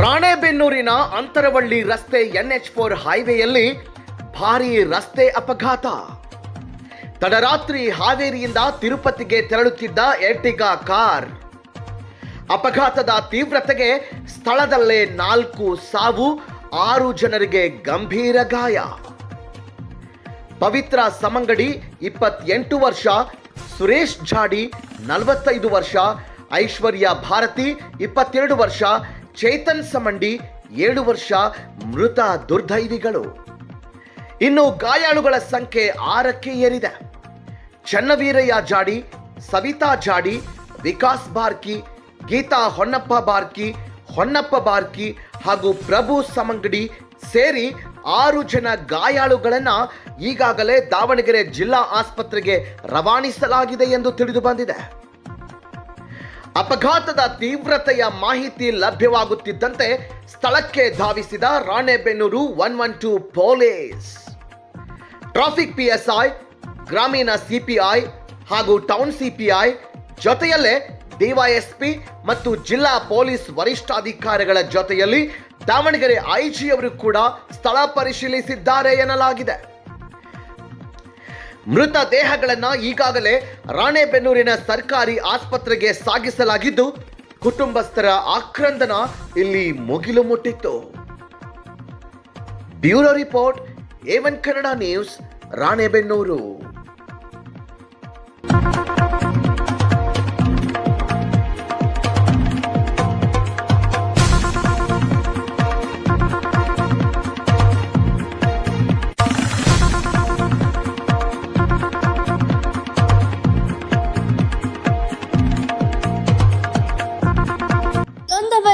ರಾಣೆಬೆನ್ನೂರಿನ ಅಂತರವಳ್ಳಿ ರಸ್ತೆ NH four ಹೈವೇಯಲ್ಲಿ ಭಾರೀ ರಸ್ತೆ ಅಪಘಾತ. ತಡರಾತ್ರಿ ಹಾವೇರಿಯಿಂದ ತಿರುಪತಿಗೆ ತೆರಳುತ್ತಿದ್ದ ಎರ್ಟಿಗಾ ಕಾರ್. ಅಪಘಾತದ ತೀವ್ರತೆಗೆ ಸ್ಥಳದಲ್ಲೇ ನಾಲ್ಕು ಸಾವು, ಆರು ಜನರಿಗೆ ಗಂಭೀರ ಗಾಯ. ಪವಿತ್ರ ಸಮಂಗಡಿ ಇಪ್ಪತ್ತೆಂಟು ವರ್ಷ, ಸುರೇಶ್ ಜಾಡಿ ನಲವತ್ತೈದು ವರ್ಷ, ಐಶ್ವರ್ಯ ಭಾರತಿ ಇಪ್ಪತ್ತೆರಡು ವರ್ಷ ಚೇತನ್ ಸಮಂಡಿ ಏಳು ವರ್ಷ ಮೃತ ದುರ್ದೈವಿಗಳು. ಇನ್ನು ಗಾಯಾಳುಗಳ ಸಂಖ್ಯೆ ಆರಕ್ಕೆ ಏರಿದೆ. ಚನ್ನವೀರಯ್ಯ ಜಾಡಿ, ಸವಿತಾ ಜಾಡಿ, ವಿಕಾಸ್ ಬಾರ್ಕಿ ಗೀತಾ ಹೊನ್ನಪ್ಪ ಬಾರ್ಕಿ ಹೊನ್ನಪ್ಪ ಬಾರ್ಕಿ ಹಾಗೂ ಪ್ರಭು ಸಮಂಗಡಿ ಸೇರಿ ಆರು ಜನ ಗಾಯಾಳುಗಳನ್ನ ಈಗಾಗಲೇ ದಾವಣಗೆರೆ ಜಿಲ್ಲಾ ಆಸ್ಪತ್ರೆಗೆ ರವಾನಿಸಲಾಗಿದೆ ಎಂದು ತಿಳಿದು ಬಂದಿದೆ. ಅಪಘಾತದ ತೀವ್ರತೆಯ ಮಾಹಿತಿ ಲಭ್ಯವಾಗುತ್ತಿದ್ದಂತೆ ಸ್ಥಳಕ್ಕೆ ಧಾವಿಸಿದ Ranebennur one one two police. Traffic PSI, ಗ್ರಾಮೀಣ ಸಿಪಿಐ ಹಾಗೂ ಟೌನ್ ಸಿಪಿಐ ಜೊತೆಯಲ್ಲೇ ಡಿವೈಎಸ್ಪಿ ಮತ್ತು ಜಿಲ್ಲಾ ಪೊಲೀಸ್ ವರಿಷ್ಠಾಧಿಕಾರಿಗಳ ಜೊತೆಯಲ್ಲಿ ದಾವಣಗೆರೆ ಐಜಿಯವರು ಕೂಡ ಸ್ಥಳ ಪರಿಶೀಲಿಸಿದ್ದಾರೆ ಎನ್ನಲಾಗಿದೆ. ಮೃತ ದೇಹಗಳನ್ನ ಈಗಾಗಲೇ ರಾಣೆಬೆನ್ನೂರಿನ ಸರ್ಕಾರಿ ಆಸ್ಪತ್ರೆಗೆ ಸಾಗಿಸಲಾಗಿದ್ದು, ಕುಟುಂಬಸ್ಥರ ಆಕ್ರಂದನ ಇಲ್ಲಿ ಮುಗಿಲು ಮುಟ್ಟಿತ್ತು. Bureau report, A one Kannada news, Ranebennur.